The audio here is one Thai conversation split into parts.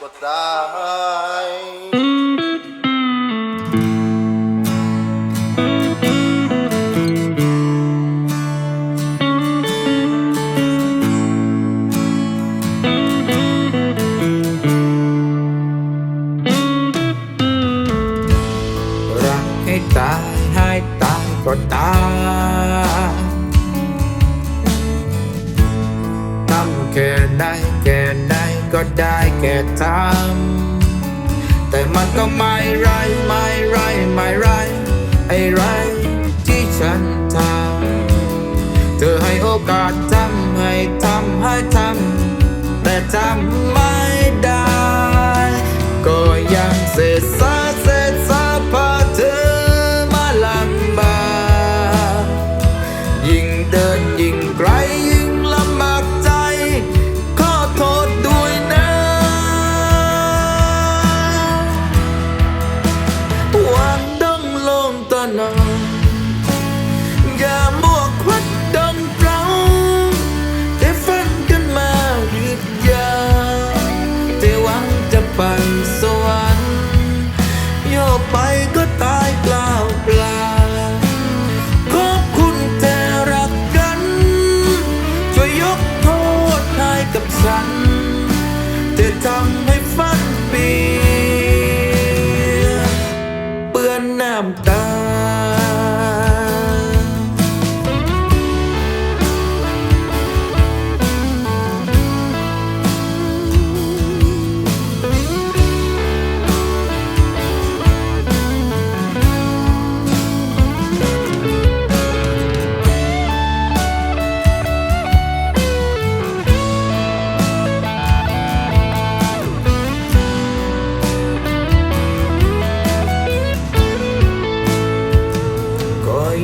ก็ตายรักให้ตายให้ตายก็ตายทำแค่ไหนแค่ไหน ก็ได้แค่ทำแต่มันก็ไม่ไรไม่ไรไม่ไรไอ้ไรที่ฉันทำเธอให้โอกาสทำให้ทำให้ทำแต่ทำไม่ได้ ก็ยังเสียส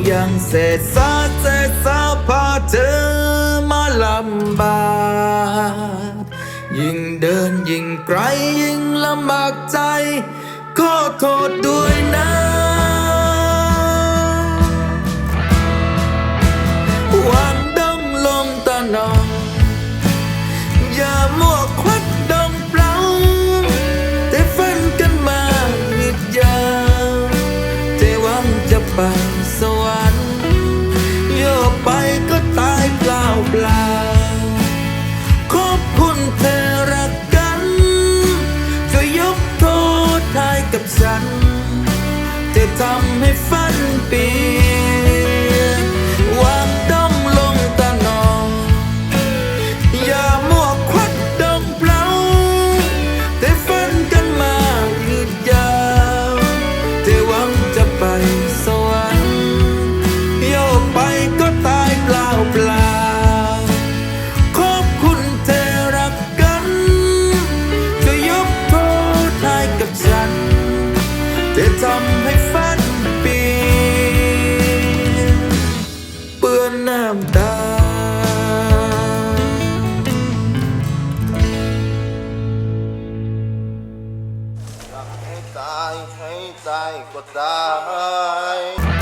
ยังเศษสาเศษซาพาเธอมาลำบากยิ่งเดินยิ่งไกลยิ่งลำบากใจ ขอโทษด้วยนะ สวรรค์โยกไปก็ตายเปล่าเปล่าขอบคุณเธอรักกันจะยกโทษให้กับฉัน จะทำให้ฝันเปลี่ย ให้ตายก็ตาย